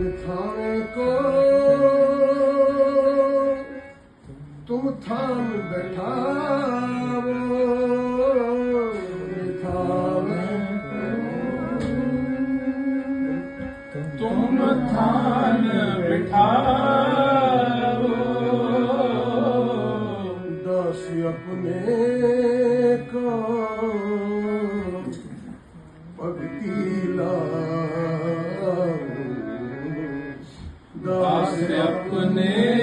ਥਾਵੇਂ ਕੋ ਤੂੰ ਥਾਨ ਬੈਠਾਵੋ ਤੁਮ ਥਾਨ ਬਿਠਾਓ ਦਸ ਆਪਣੇ ਕੋ ਆਪਣੇ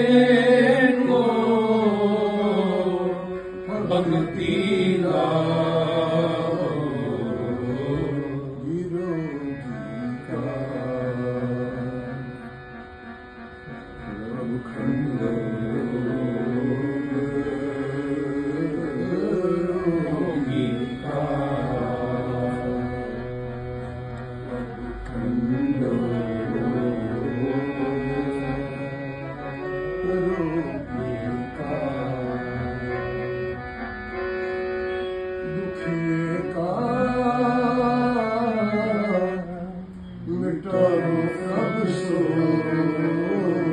ਮਿਟਾਓ ਪ੍ਰਭ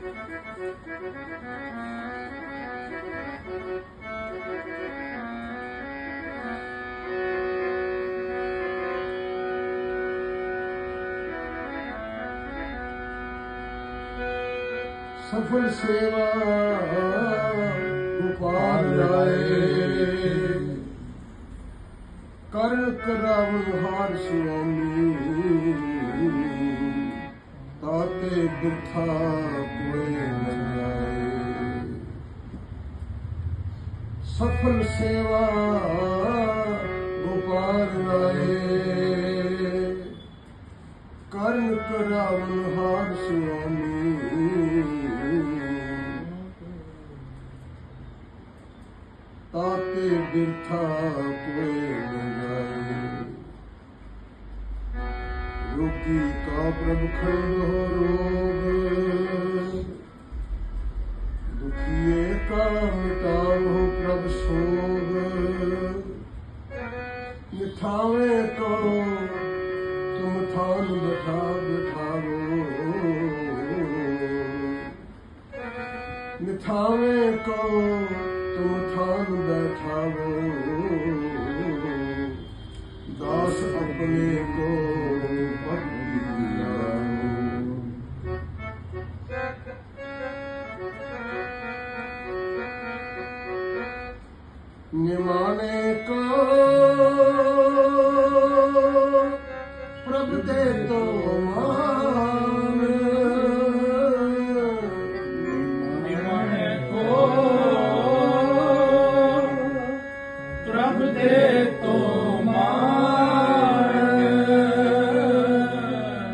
ਸਫਲ ਸੇਵਾ ਗੋਪਾਲ ਰਾਏ ਕਰਨ ਕਰਾਵਨ ਹਾਰ ਸੁਆਮੀ ਬਿਰਥਾ ਕੋਈ ਨ ਸਫਲ ਸੇਵਾ ਗੋਪਾਲ ਰਾਏ ਕਰਨ ਕਰਾਵਨ ਹਾਰ ਸੁਆਮੀ ਤਾਤੇ ਬਿਰਥਾ ਕੋਈ ਨ ਰੋਗੀ ਕਾ ਪ੍ਰਭ ਖੰਡੋ ਰੋਗ। ਦੁਖੀਏ ਕਾ ਮਿਟਾਓ ਪ੍ਰਭ ਸੋਗ। ਮਿਠਾਵੇ ਕੋ ਤੁਮ ਥਾਨ ਬਠਾ ਬਿਠਾਵੋ। ਮਿਠਾਵੇ ਕੋ ਤੁਮ ਥਾਨ ਬੈਠਾਵੋ। ਦਾਸ ਆਪਣੇ ਕੋ ਨਿਮਾਣੇ ਕੋ। ਪ੍ਰਭ ਤੇ ਤੋਂ ਮਾ